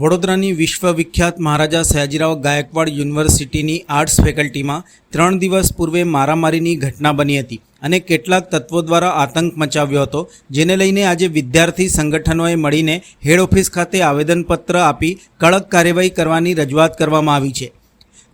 વડોદરાની વિશ્વવિખ્યાત મહારાજા સયાજીરાવ ગાયકવાડ યુનિવર્સિટીની આર્ટ્સ ફેકલ્ટીમાં ત્રણ દિવસ પૂર્વે મારામારીની ઘટના બની હતી અને કેટલાક તત્વો દ્વારા આતંક મચાવ્યો હતો, જેને લઈને આજે વિદ્યાર્થી સંગઠનોએ મળીને હેડ ઓફિસ ખાતે આવેદનપત્ર આપી કડક કાર્યવાહી કરવાની રજૂઆત કરવામાં આવી છે.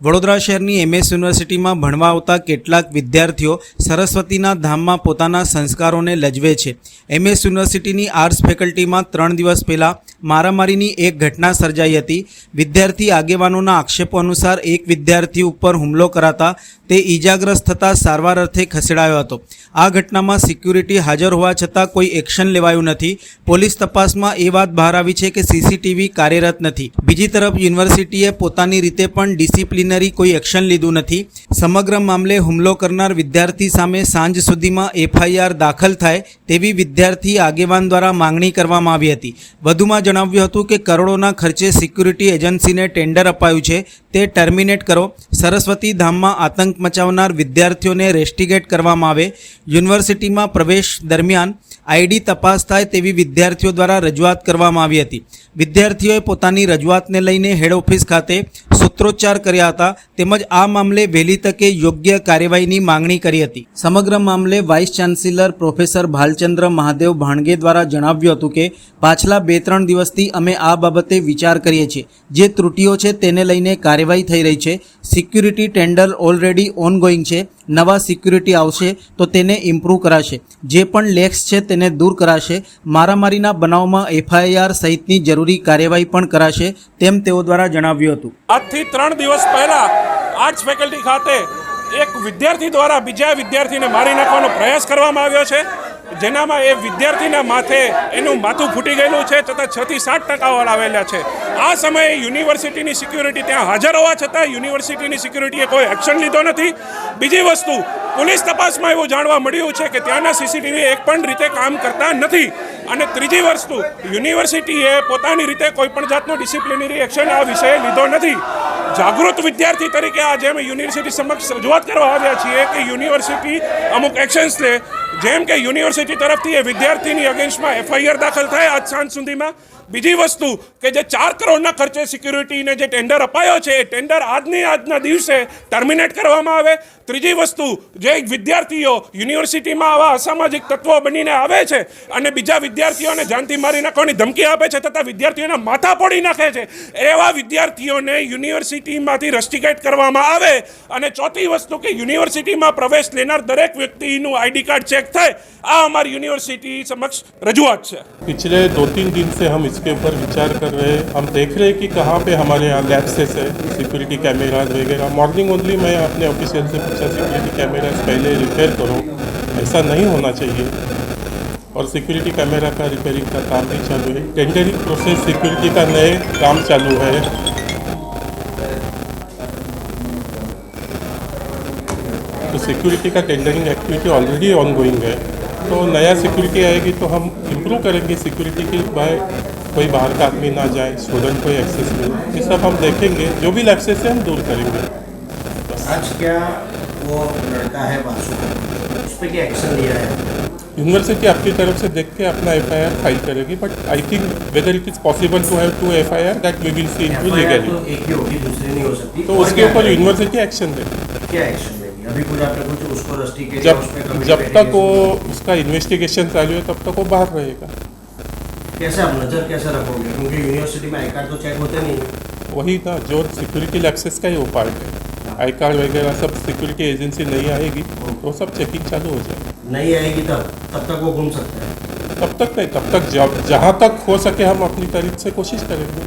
વડોદરા શહેરની એમએસ યુનિવર્સિટીમાં ભણવા આવતા કેટલાક વિદ્યાર્થીઓ સરસ્વતીના ધામમાં પોતાના સંસ્કારોને લજવે છે. એમએસ યુનિવર્સિટીની આર્ટ્સ ફેકલ્ટીમાં ત્રણ દિવસ પહેલાં મારામારીની એક ઘટના સર્જાઈ હતી. વિદ્યાર્થી આગેવાનોના આક્ષેપો અનુસાર એક વિદ્યાર્થી ઉપર હુમલો કરાતા તે ઈજાગ્રસ્ત થતાં સારવાર અર્થે ખસેડાયો હતો. આ ઘટનામાં સિક્યુરિટી હાજર હોવા છતાં કોઈ એક્શન લેવાયું નથી. પોલીસ તપાસમાં એ વાત બહાર આવી છે કે સીસીટીવી કાર્યરત નથી. બીજી તરફ યુનિવર્સિટીએ પોતાની રીતે પણ ડિસિપ્લિનરી કોઈ એક્શન લીધું નથી. સમગ્ર મામલે હુમલો કરનાર વિદ્યાર્થી સામે સાંજ સુધીમાં એફઆઈઆર દાખલ થાય તેવી વિદ્યાર્થી આગેવાન દ્વારા માંગણી કરવામાં આવી હતી. વધુમાં જણાવ્યું હતું કે કરોડોના ખર્ચે સિક્યુરિટી એજન્સીને ટેન્ડર અપાયું છે. તે ટર્મિનેટ કરો. સરસ્વતી ધામમાં આતંક મચાવનાર વિદ્યાર્થીઓને રેસ્ટિગેટ કરવામાં આવે. યુનિવર્સિટીમાં પ્રવેશ દરમિયાન આઈડી તપાસ થાય તેવી વિદ્યાર્થીઓ દ્વારા રજૂઆત કરવામાં આવી હતી. વિદ્યાર્થીઓએ પોતાની રજૂઆતને લઈને હેડ ઓફિસ ખાતે સૂત્રોચ્ચાર કર્યા હતા, તેમજ આ મામલે વહેલી તકે યોગ્ય કાર્યવાહીની માંગણી કરી હતી. સમગ્ર મામલે vice chancellor professor Bhalchandra Mahadev Bhange દ્વારા જણાવ્યું હતું કે, પાછલા બે ત્રણ દિવસથી અમે આ બાબતે વિચાર કરીએ છીએ. જે ત્રુટીઓ છે તેને લઈને કાર્યવાહી થઈ રહી છે. સિક્યુરિટી ટેન્ડર ઓલરેડી ઓનગોઈંગ છે. નવા સિક્યુરિટી આવશે તો તેને ઇમ્પ્રૂવ કરાશે. જે પણ લેક્સ છે તેને દૂર કરાશે. મારામારીના બનાવમાં એફઆઈઆર સહિતની જરૂરી કાર્યવાહી પણ કરાશે તેમ તેઓ દ્વારા જણાવ્યું હતું. આજથી ત્રણ દિવસ પહેલા આર્ટ્સ ફેકલ્ટી ખાતે એક વિદ્યાર્થી દ્વારા બીજા વિદ્યાર્થીને મારી નાખવાનો પ્રયાસ કરવામાં આવ્યો છે. જેનામાં એ વિદ્યાર્થીના માથે એનું માથું ફૂટી ગયેલું છે છતાં છ થી સાત ટકાવાળ આવેલા છે. આ સમયે યુનિવર્સિટીની સિક્યુરિટી ત્યાં હાજર હોવા છતાં યુનિવર્સિટીની સિક્યુરિટીએ કોઈ એક્શન લીધો નથી. બીજી વસ્તુ, પોલીસ તપાસમાં એવું જાણવા મળ્યું છે કે ત્યાંના સીસીટીવી એક પણ રીતે કામ કરતા નથી. અને ત્રીજી વસ્તુ યુનિવર્સિટીએ પોતાની રીતે કોઈ પણ જાતનો ડિસિપ્લિનરી એક્શન આ વિષયે લીધો નથી. જાગૃત વિદ્યાર્થી તરીકે આજે અમે યુનિવર્સિટી સમક્ષ રજૂઆત કરવા આવ્યા છીએ કે યુનિવર્સિટી અમુક એક્શન્સ લે. જેમ કે યુનિવર્સિટી તરફથી એ વિદ્યાર્થીની અગેન્સ્ટમાં એફઆઈઆર દાખલ થાય આજ સાંજ સુધીમાં. બીજી વસ્તુ કે જે ચાર કરોડના ખર્ચે સિક્યુરિટીને જે ટેન્ડર અપાયો છે, એ ટેન્ડર આજની આજના દિવસે ટર્મિનેટ કરવામાં આવે. ત્રીજી વસ્તુ, જે વિદ્યાર્થીઓ યુનિવર્સિટીમાં આવા અસામાજિક તત્વો બનીને આવે છે અને બીજા વિદ્યાર્થીઓને જાનથી મારી નાખવાની ધમકી આપે છે તથા વિદ્યાર્થીઓના માથા પોડી નાખે છે, એવા વિદ્યાર્થીઓને યુનિવર્સિટીમાંથી રસ્ટિકેટ કરવામાં આવે. અને ચોથી વસ્તુ કે યુનિવર્સિટીમાં પ્રવેશ લેનાર દરેક વ્યક્તિનું આઈડી કાર્ડ ચેક થાય. આ અમારી યુનિવર્સિટી સમક્ષ રજૂઆત છે. પિછલે દો તીન દિન સે હમ इसके ऊपर विचार कर रहे हैं। हम देख रहे हैं कि कहाँ पे हमारे यहाँ लैप्सेस है सिक्योरिटी कैमराज वगैरह। मॉर्निंग ओनली मैं अपने ऑफिशियल से पूछा सिक्योरिटी कैमराज पहले रिपेयर करो। ऐसा नहीं होना चाहिए। और सिक्योरिटी कैमरा का रिपेयरिंग का काम भी चालू है। टेंडरिंग प्रोसेस सिक्योरिटी का नए काम चालू है। तो सिक्योरिटी का tendering activity already ongoing है। तो नया सिक्योरिटी आएगी तो हम इम्प्रूव करेंगे सिक्योरिटी की बाय कोई बाहर का आदमी ना जाए स्टूडेंट को एक्सेस मिले ये सब हम देखेंगे जो भी एक्सेस है हम दूर करेंगे। आज क्या वो लड़का है वासु उस पर क्या एक्शन लिया है? यूनिवर्सिटी आपकी तरफ़ से देख के अपना एफ़ आई आर फ़ाइल करेगी but I think whether it is possible to have two F I R that we will see FIR legally तो एक ही होगी दूसरी नहीं हो सकती। तो उसके ऊपर यूनिवर्सिटी एक्शन दे क्या एक्शन लेगी अभी कुछ आपने कुछ उसको रस्टी के जब जब तक वो उसका इन्वेस्टिगेशन चालू है तब तक वो बाहर रहेगा। कैसे आप नज़र कैसे रखोगे? क्योंकि यूनिवर्सिटी में आई कार्ड तो चेक होते नहीं वही था जो सिक्योरिटी एक्सेस का ही वो पार्ट है। आई कार्ड वगैरह सब सिक्योरिटी एजेंसी नहीं आएगी तो सब चेकिंग चालू हो जाएगी नहीं आएगी तब? तब तक वो घूम सकते हैं। तब तक नहीं तब तक जब जहाँ तक हो सके हम अपनी तरीके से कोशिश करेंगे।